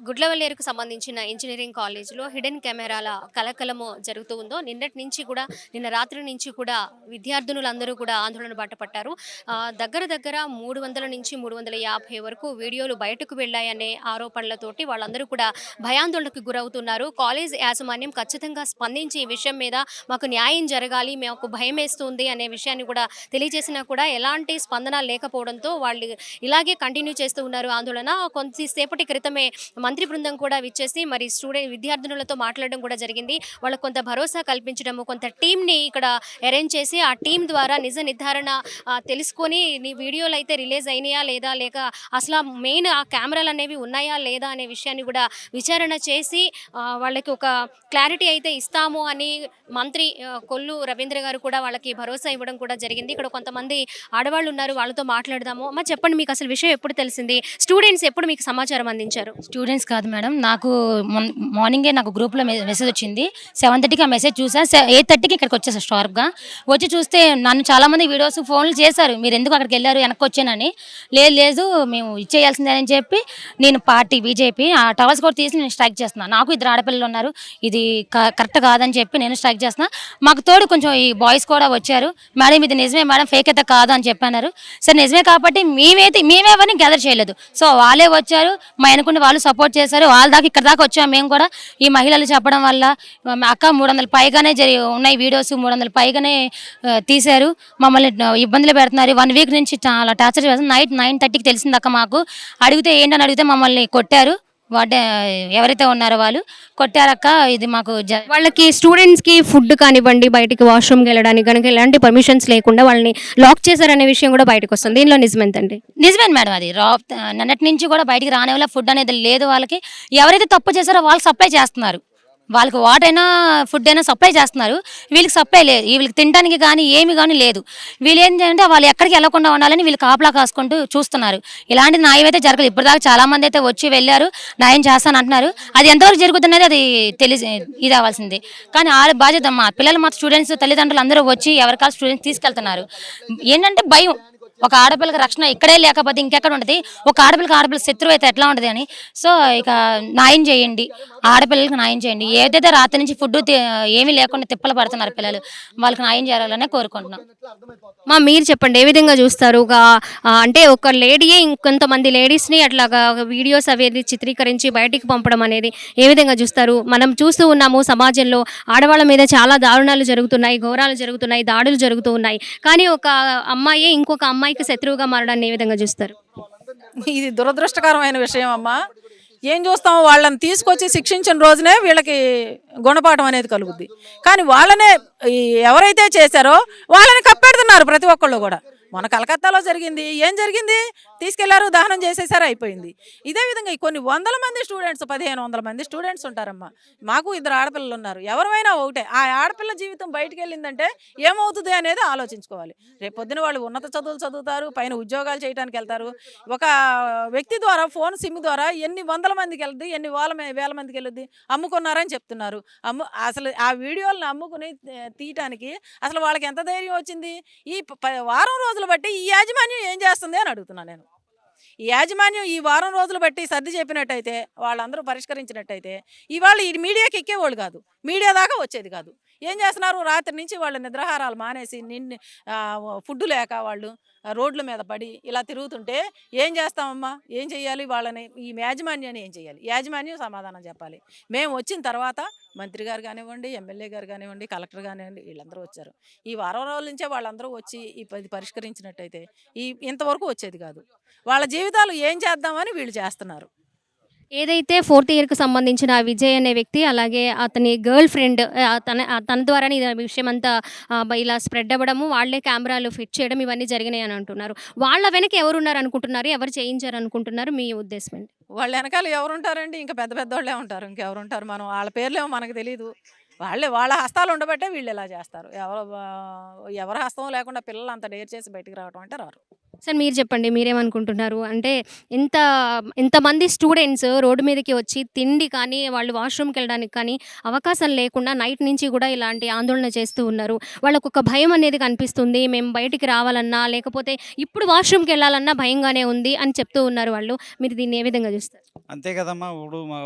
గుడ్లవల్లేరుకు సంబంధించిన ఇంజనీరింగ్ కాలేజీలో హిడెన్ కెమెరాల కలకలము జరుగుతూ ఉందో నిన్నటి నుంచి కూడా నిన్న రాత్రి నుంచి కూడా విద్యార్థినులందరూ కూడా ఆందోళన బాటపట్టారు దగ్గర దగ్గర మూడు వందల నుంచి మూడు వందల యాభై వరకు వీడియోలు బయటకు వెళ్ళాయనే ఆరోపణలతోటి వాళ్ళందరూ కూడా భయాందోళనకు గురవుతున్నారు. కాలేజ్ యాజమాన్యం ఖచ్చితంగా స్పందించి ఈ విషయం మీద మాకు న్యాయం జరగాలి మాకు భయం వేస్తుంది అనే విషయాన్ని కూడా తెలియజేసినా కూడా ఎలాంటి స్పందన లేకపోవడంతో వాళ్ళు ఇలాగే కంటిన్యూ చేస్తూ ఉన్నారు ఆందోళన. కొద్దిసేపటి క్రితమే మంత్రి బృందం కూడా విచ్చేసి మరి స్టూడెంట్ విద్యార్థినులతో మాట్లాడడం కూడా జరిగింది. వాళ్ళకు కొంత భరోసా కల్పించడము కొంత టీంని ఇక్కడ అరేంజ్ చేసి ఆ టీం ద్వారా నిజ నిర్ధారణ తెలుసుకొని నీ వీడియోలు అయితే రిలీజ్ అయినాయా లేదా లేక అసలు మెయిన్ ఆ కెమెరాలు అనేవి ఉన్నాయా లేదా అనే విషయాన్ని కూడా విచారణ చేసి వాళ్ళకి ఒక క్లారిటీ అయితే ఇస్తాము అని మంత్రి కొల్లు రవీంద్ర గారు కూడా వాళ్ళకి భరోసా ఇవ్వడం కూడా జరిగింది. ఇక్కడ కొంతమంది ఆడవాళ్ళు ఉన్నారు వాళ్ళతో మాట్లాడదాము. అమ్మ చెప్పండి మీకు అసలు విషయం ఎప్పుడు తెలిసింది? స్టూడెంట్స్ ఎప్పుడు మీకు సమాచారం అందించారు? స్టూడెంట్స్ కాదు మేడం. నాకు మార్నింగే నాకు గ్రూప్లో మె- మెసేజ్ వచ్చింది. సెవెన్ థర్టీకి ఆ మెసేజ్ చూసాను ఎయిట్ థర్టీకి ఇక్కడికి వచ్చేసా షార్ప్గా వచ్చి చూస్తే నన్ను చాలామంది వీడియోస్ ఫోన్లు చేశారు. మీరు ఎందుకు అక్కడికి వెళ్ళారు? వెనక్కి వచ్చానని. లేదు లేదు మేము ఇచ్చేయాల్సిందే అని చెప్పి నేను పార్టీ బీజేపీ ఆ టవర్స్ కూడా తీసి నేను స్ట్రైక్ చేస్తున్నాను నాకు ఇద్దరు ఆడపిల్లలు ఉన్నారు. ఇది క- కరెక్ట్ కాదని చెప్పి నేను స్ట్రైక్ చేస్తున్నా. మాకు తోడు కొంచెం ఈ బాయ్స్ కూడా వచ్చారు. మేడం ఇది నిజమే మేడం ఫేక్ అయితే కాదు అని చెప్పన్నారు సరే నిజమే కాబట్టి మేమైతే మేమే ఎవరిని గ్యాదర్ చేయలేదు. సో వాళ్ళే వచ్చారు. మా వెనుకుండి వాళ్ళు సపోర్ట్ చేశారు. వాళ్ళ దాకా ఇక్కడ దాకా వచ్చాము మేము కూడా ఈ మహిళలు చెప్పడం వల్ల అక్క మూడు వందల పైగానే జరి ఉన్నాయి వీడియోస్ మూడు వందల పైగానే తీశారు. మమ్మల్ని ఇబ్బందులు పెడుతున్నారు. వన్ వీక్ నుంచి చాలా టార్చర్ చేస్తున్నారు. నైట్ నైన్ థర్టీకి తెలిసింది అక్క మాకు. అడిగితే ఏంటని అడిగితే మమ్మల్ని కొట్టారు. వాడే ఎవరైతే ఉన్నారో వాళ్ళు కొట్టారక్క ఇది మాకు వాళ్ళకి స్టూడెంట్స్కి ఫుడ్ కానివ్వండి బయటికి వాష్రూమ్కి వెళ్ళడానికి కనుక ఎలాంటి పర్మిషన్స్ లేకుండా వాళ్ళని లాక్ చేశారనే విషయం కూడా బయటకు వస్తుంది. దీనిలో నిజమెంతండి నిజమే మేడం అది. రా నిన్నటి నుంచి కూడా బయటికి రాని వల్ల ఫుడ్ అనేది లేదు వాళ్ళకి. ఎవరైతే తప్పు చేశారో వాళ్ళు సప్లై చేస్తున్నారు. వాళ్ళకి వాటర్ అయినా ఫుడ్ అయినా సప్లై చేస్తున్నారు. వీళ్ళకి సప్లై లేదు. వీళ్ళకి తినడానికి కానీ ఏమి కానీ లేదు. వీళ్ళు ఏంటంటే వాళ్ళు ఎక్కడికి వెళ్ళకుండా ఉండాలని వీళ్ళు కాపలా కాసుకుంటూ చూస్తున్నారు. ఇలాంటి న్యాయం అయితే జరగలేదు. ఇప్పటిదాకా చాలామంది అయితే వచ్చి వెళ్ళారు న్యాయం చేస్తాను అంటున్నారు. అది ఎంతవరకు జరుగుతున్నది అది తెలిసి ఇది అవ్వాల్సింది. కానీ ఆ బాధ్యత మా పిల్లలు మా స్టూడెంట్స్ తల్లిదండ్రులు అందరూ వచ్చి ఎవరికాల స్టూడెంట్స్ తీసుకెళ్తున్నారు. ఏంటంటే భయం. ఒక ఆడపిల్లకి రక్షణ ఇక్కడే లేకపోతే ఇంకెక్కడ ఉంటుంది? ఒక ఆడపిల్లకి ఆడపిల్ల శత్రువు అయితే ఎట్లా ఉంటుంది అని? సో ఇక న్యాయం చేయండి. ఆడపిల్లలకి న్యాయం చేయండి. ఏదైతే రాత్రి నుంచి ఫుడ్ ఏమీ లేకుండా తిప్పలు పడుతున్నారు పిల్లలు వాళ్ళకి న్యాయం చేయాలనే కోరుకుంటున్నాం. మా మీరు చెప్పండి ఏ విధంగా చూస్తారు? ఒక అంటే ఒక లేడీయే ఇంకొంతమంది లేడీస్ని అట్లాగా వీడియోస్ అవి చిత్రీకరించి బయటికి పంపడం అనేది ఏ విధంగా చూస్తారు? మనం చూస్తూ ఉన్నాము సమాజంలో ఆడవాళ్ళ మీద చాలా దారుణాలు జరుగుతున్నాయి ఘోరాలు జరుగుతున్నాయి దాడులు జరుగుతూ ఉన్నాయి. కానీ ఒక అమ్మాయి ఇంకొక అమ్మాయి అమ్మాయికి శత్రువుగా మారడాన్ని ఏ విధంగా చూస్తారు? ఇది దురదృష్టకరమైన విషయం అమ్మా. ఏం చూస్తామో వాళ్ళని తీసుకొచ్చి శిక్షించిన రోజునే వీళ్ళకి గుణపాఠం అనేది కలుగుద్ది. కానీ వాళ్ళనే ఈ ఎవరైతే చేశారో వాళ్ళని కప్పెడుతున్నారు ప్రతి ఒక్కళ్ళు కూడా. మన కలకత్తాలో జరిగింది. ఏం జరిగింది? తీసుకెళ్ళారు దహనం చేసేసారు అయిపోయింది. ఇదే విధంగా కొన్ని వందల మంది స్టూడెంట్స్ పదిహేను వందల మంది స్టూడెంట్స్ ఉంటారమ్మా. మాకు ఇద్దరు ఆడపిల్లలు ఉన్నారు. ఎవరైనా ఒకటే. ఆ ఆడపిల్ల జీవితం బయటకు వెళ్ళిందంటే ఏమవుతుంది అనేది ఆలోచించుకోవాలి. రేపు పొద్దున వాళ్ళు ఉన్నత చదువులు చదువుతారు పైన ఉద్యోగాలు చేయడానికి వెళ్తారు. ఒక వ్యక్తి ద్వారా ఫోన్ సిమ్ ద్వారా ఎన్ని వందల మందికి వెళ్తుంది ఎన్ని వేల వేల మందికి వెళ్ళుద్ది అమ్ముకున్నారని చెప్తున్నారు. అమ్ము అసలు ఆ వీడియోలను అమ్ముకుని తీయటానికి అసలు వాళ్ళకి ఎంత ధైర్యం వచ్చింది? ఈ ప- రోజు రోజులు బట్టి ఈ యాజమాన్యం ఏం చేస్తుంది అని అడుగుతున్నాను నేను. ఈ యాజమాన్యం ఈ వారం రోజులు బట్టి సర్ది చెప్పినట్టయితే వాళ్ళందరూ పరిష్కరించినట్టయితే ఇవాళ ఈ మీడియాకి ఎక్కేవాళ్ళు కాదు. మీడియా దాకా వచ్చేది కాదు. ఏం చేస్తున్నారు? రాత్రి నుంచి వాళ్ళు నిద్రాహారాలు మానేసి నిన్ను ఫుడ్ లేక వాళ్ళు రోడ్ల మీద పడి ఇలా తిరుగుతుంటే ఏం చేస్తామమ్మా? ఏం చేయాలి వాళ్ళని ఈ యాజమాన్యాన్ని ఏం చేయాలి యాజమాన్యం సమాధానం చెప్పాలి. మేము వచ్చిన తర్వాత మంత్రి గారు కానివ్వండి ఎమ్మెల్యే గారు కానివ్వండి కలెక్టర్ కానివ్వండి వీళ్ళందరూ వచ్చారు. ఈ వారం రోజుల నుంచే వాళ్ళందరూ వచ్చి ఈ పది పరిష్కరించినట్టయితే ఈ ఇంతవరకు వచ్చేది కాదు. వాళ్ళ జీవితాలు ఏం చేద్దామని వీళ్ళు చేస్తున్నారు. ఏదైతే ఫోర్త్ ఇయర్కి సంబంధించిన విజయ్ అనే వ్యక్తి అలాగే అతని గర్ల్ ఫ్రెండ్ తన తన ద్వారానే విషయం అంతా ఇలా స్ప్రెడ్ అవ్వడము వాళ్ళే కెమెరాలు ఫిట్ చేయడం ఇవన్నీ జరిగినాయి అని అంటున్నారు. వాళ్ళ వెనక ఎవరున్నారు అనుకుంటున్నారు? ఎవరు చేయించారు అనుకుంటున్నారు? మీ ఉద్దేశం ఏంటి? వాళ్ళ వెనకాల ఎవరు ఉంటారండి ఇంకా పెద్ద పెద్ద వాళ్ళే ఉంటారు. ఇంకెవరుంటారు? మనం వాళ్ళ పేర్లేమో మనకు తెలియదు వాళ్ళే వాళ్ళ హస్తాలు ఉండబట్టే వీళ్ళు ఇలా చేస్తారు. ఎవరు ఎవరి హస్తం లేకుండా పిల్లలు అంత డేర్ చేసి బయటికి రావడం అంటే రారు. సార్ మీరు చెప్పండి మీరేమనుకుంటున్నారు? అంటే ఎంత ఎంతమంది స్టూడెంట్స్ రోడ్డు మీదకి వచ్చి తిండి కానీ వాళ్ళు వాష్రూమ్కి వెళ్ళడానికి కానీ అవకాశం లేకుండా నైట్ నుంచి కూడా ఇలాంటి ఆందోళన చేస్తూ ఉన్నారు. వాళ్ళకు ఒక భయం అనేది కనిపిస్తుంది. మేము బయటికి రావాలన్నా లేకపోతే ఇప్పుడు వాష్రూమ్కి వెళ్ళాలన్నా భయంగానే ఉంది అని చెప్తూ ఉన్నారు వాళ్ళు. మీరు దీన్ని ఏ విధంగా చూస్తారు? అంతే కదమ్మా. ఇప్పుడు మా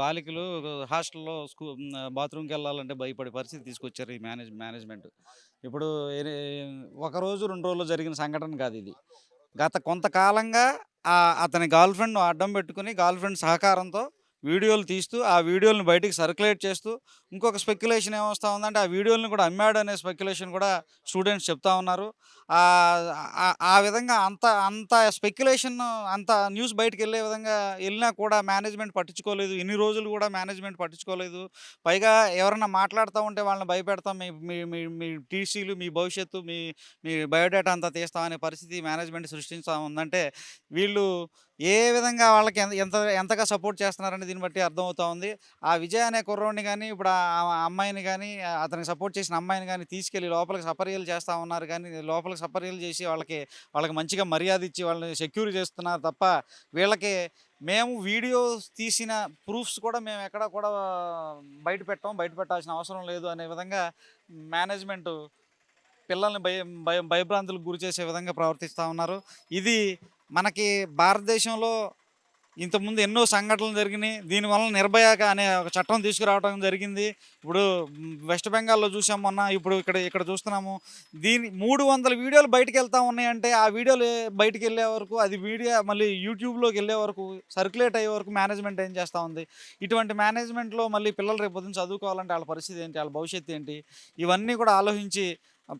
బాలికలు హాస్టల్లో స్కూ బాత్రూమ్కి వెళ్ళాలంటే భయపడే పరిస్థితి తీసుకొచ్చారు ఈ మేనేజ్ మేనేజ్మెంట్. ఇప్పుడు ఒకరోజు రెండు రోజులు జరిగిన సంఘటన కాదు ఇది. గత కొంతకాలంగా ఆ అతని గర్ల్ ఫ్రెండ్ను అడ్డం పెట్టుకుని గర్ల్ ఫ్రెండ్ సహకారంతో వీడియోలు తీస్తూ ఆ వీడియోలను బయటికి సర్క్యులేట్ చేస్తూ ఇంకొక స్పెక్యులేషన్ ఏమొస్తా ఉందంటే ఆ వీడియోలను కూడా అమ్మాడు అనే స్పెక్యులేషన్ కూడా స్టూడెంట్స్ చెప్తా ఉన్నారు. ఆ- విధంగా అంత అంత స్పెక్యులేషన్ అంత న్యూస్ బయటకు వెళ్ళే విధంగా వెళ్ళినా కూడా మేనేజ్మెంట్ పట్టించుకోలేదు. ఇన్ని రోజులు కూడా మేనేజ్మెంట్ పట్టించుకోలేదు. పైగా ఎవరన్నా మాట్లాడుతూ ఉంటే వాళ్ళని భయపెడతాం. మీ మీ మీ టీసీలు మీ భవిష్యత్తు మీ మీ బయోడేటా అంతా తీస్తాం అనే పరిస్థితి మేనేజ్మెంట్ సృష్టిస్తూ ఉందంటే వీళ్ళు ఏ విధంగా వాళ్ళకి ఎంత ఎంత ఎంతగా సపోర్ట్ చేస్తున్నారని దీన్ని బట్టి అర్థమవుతా ఉంది. ఆ విజయ్ అనే కుర్రోడిని కానీ ఇప్పుడు ఆ అమ్మాయిని కానీ అతనికి సపోర్ట్ చేసిన అమ్మాయిని కానీ తీసుకెళ్ళి లోపలికి సపర్యలు చేస్తూ ఉన్నారు కానీ లోపలికి సపర్యలు చేసి వాళ్ళకి వాళ్ళకి మంచిగా మర్యాద ఇచ్చి వాళ్ళని సెక్యూర్ చేస్తున్నారు తప్ప వీళ్ళకి మేము వీడియోస్ తీసిన ప్రూఫ్స్ కూడా మేము ఎక్కడ కూడా బయట పెట్టాం బయట పెట్టాల్సిన అవసరం లేదు అనే విధంగా మేనేజ్మెంట్ పిల్లల్ని భయ భయ భయభ్రాంతులకు గురి చేసే విధంగా ప్రవర్తిస్తూ ఉన్నారు. ఇది మనకి భారతదేశంలో ఇంతకుముందు ఎన్నో సంఘటనలు జరిగినాయి. దీనివల్ల నిర్భయ అనే ఒక చట్టం తీసుకురావడం జరిగింది. ఇప్పుడు వెస్ట్ బెంగాల్లో చూసాం మొన్న ఇప్పుడు ఇక్కడ ఇక్కడ చూస్తున్నాము. దీని మూడు వందల వీడియోలు బయటకు వెళ్తా ఉన్నాయంటే ఆ వీడియోలు బయటకు వెళ్ళే వరకు అది వీడియో మళ్ళీ యూట్యూబ్లోకి వెళ్ళే వరకు సర్క్యులేట్ అయ్యే వరకు మేనేజ్మెంట్ ఏం చేస్తూ ఉంది? ఇటువంటి మేనేజ్మెంట్లో మళ్ళీ పిల్లలు రేపు పొద్దున్న చదువుకోవాలంటే వాళ్ళ పరిస్థితి ఏంటి? వాళ్ళ భవిష్యత్తు ఏంటి? ఇవన్నీ కూడా ఆలోచించి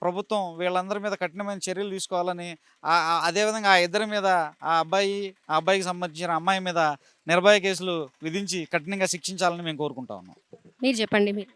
ప్రభుత్వం వీళ్ళందరి మీద కఠినమైన చర్యలు తీసుకోవాలని అదేవిధంగా ఆ ఇద్దరి మీద ఆ అబ్బాయి ఆ అబ్బాయికి సంబంధించిన అమ్మాయి మీద నిర్భయ కేసులు విధించి కఠినంగా శిక్షించాలని మేము కోరుకుంటా ఉన్నాం. మీరు చెప్పండి మీరు.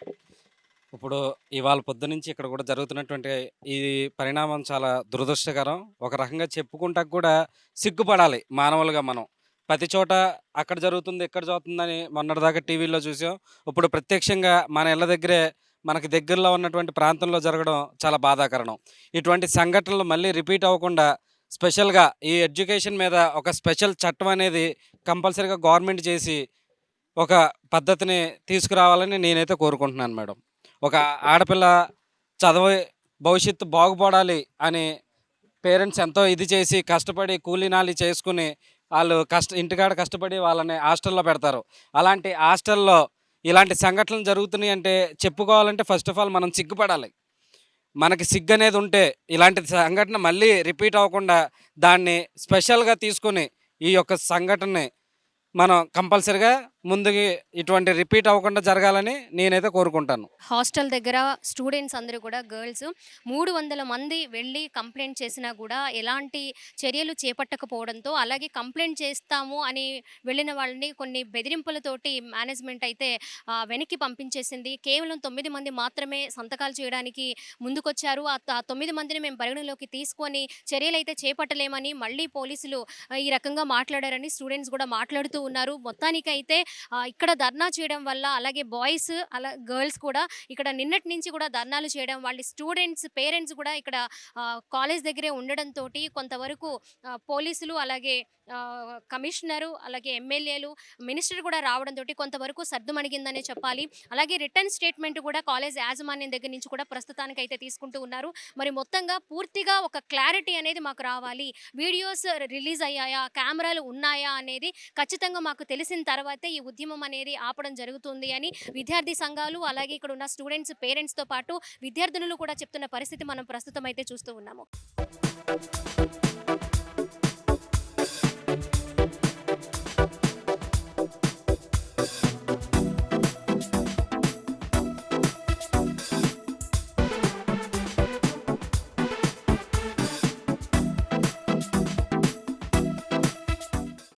ఇప్పుడు ఇవాళ పొద్దు నుంచి ఇక్కడ కూడా జరుగుతున్నటువంటి ఈ పరిణామం చాలా దురదృష్టకరం. ఒక రకంగా చెప్పుకుంటా కూడా సిగ్గుపడాలి మానవులుగా మనం. ప్రతి చోట అక్కడ జరుగుతుంది ఇక్కడ జరుగుతుందని మొన్నటిదాకా టీవీలో చూసాం. ఇప్పుడు ప్రత్యక్షంగా మన ఇళ్ళ దగ్గరే మనకి దగ్గరలో ఉన్నటువంటి ప్రాంతంలో జరగడం చాలా బాధాకరణం. ఇటువంటి సంఘటనలు మళ్ళీ రిపీట్ అవ్వకుండా స్పెషల్గా ఈ ఎడ్యుకేషన్ మీద ఒక స్పెషల్ చట్టం అనేది కంపల్సరీగా గవర్నమెంట్ చేసి ఒక పద్ధతిని తీసుకురావాలని నేనైతే కోరుకుంటున్నాను మేడం. ఒక ఆడపిల్ల చదువు భవిష్యత్తు బాగుపడాలి అని పేరెంట్స్ ఎంతో ఇది చేసి కష్టపడి కూలీనాలి చేసుకుని వాళ్ళు కష్ట ఇంటికాడ కష్టపడి వాళ్ళని హాస్టల్లో పెడతారు. అలాంటి హాస్టల్లో ఇలాంటి సంఘటనలు జరుగుతున్నాయి అంటే చెప్పుకోవాలంటే ఫస్ట్ ఆఫ్ ఆల్ మనం సిగ్గుపడాలి. మనకి సిగ్గు అనేది ఉంటే ఇలాంటి సంఘటన మళ్ళీ రిపీట్ అవ్వకుండా దాన్ని స్పెషల్గా తీసుకొని ఈ యొక్క సంఘటనని మనం కంపల్సరిగా ముందుకి ఇటువంటి రిపీట్ అవ్వకుండా జరగాలని నేనైతే కోరుకుంటాను. హాస్టల్ దగ్గర స్టూడెంట్స్ అందరూ కూడా గర్ల్స్ మూడు వందల మంది వెళ్ళి కంప్లైంట్ చేసినా కూడా ఎలాంటి చర్యలు చేపట్టకపోవడంతో అలాగే కంప్లైంట్ చేస్తాము అని వెళ్ళిన వాళ్ళని కొన్ని బెదిరింపులతోటి మేనేజ్మెంట్ అయితే వెనక్కి పంపించేసింది. కేవలం తొమ్మిది మంది మాత్రమే సంతకాలు చేయడానికి ముందుకొచ్చారు. ఆ తొమ్మిది మందిని మేము పరిగణలోకి తీసుకొని చర్యలు అయితే చేపట్టలేమని మళ్ళీ పోలీసులు ఈ రకంగా మాట్లాడారని స్టూడెంట్స్ కూడా మాట్లాడుతూ ఉన్నారు. మొత్తానికైతే ఇక్కడ ధర్నా చేయడం వల్ల అలాగే బాయ్స్ అలా గర్ల్స్ కూడా ఇక్కడ నిన్నటి నుంచి కూడా ధర్నాలు చేయడం వాళ్ళ స్టూడెంట్స్ పేరెంట్స్ కూడా ఇక్కడ కాలేజ్ దగ్గరే ఉండడంతో కొంతవరకు పోలీసులు అలాగే కమిషనరు అలాగే ఎమ్మెల్యేలు మినిస్టర్ కూడా రావడంతో కొంతవరకు సర్దుమణిగిందనే చెప్పాలి. అలాగే రిటర్న్ స్టేట్మెంట్ కూడా కాలేజ్ యాజమాన్యం దగ్గర నుంచి కూడా ప్రస్తుతానికి అయితే తీసుకుంటూ ఉన్నారు. మరి మొత్తంగా పూర్తిగా ఒక క్లారిటీ అనేది మాకు రావాలి. వీడియోస్ రిలీజ్ అయ్యాయా? కెమెరాలు ఉన్నాయా? అనేది ఖచ్చితంగా మాకు తెలిసిన తర్వాతే ఈ ఉద్యమం అనేది ఆపడం జరుగుతుంది అని విద్యార్థి సంఘాలు అలాగే ఇక్కడ ఉన్న స్టూడెంట్స్ పేరెంట్స్తో పాటు విద్యార్థినులు కూడా చెప్తున్న పరిస్థితి మనం ప్రస్తుతం అయితే చూస్తూ ఉన్నాము.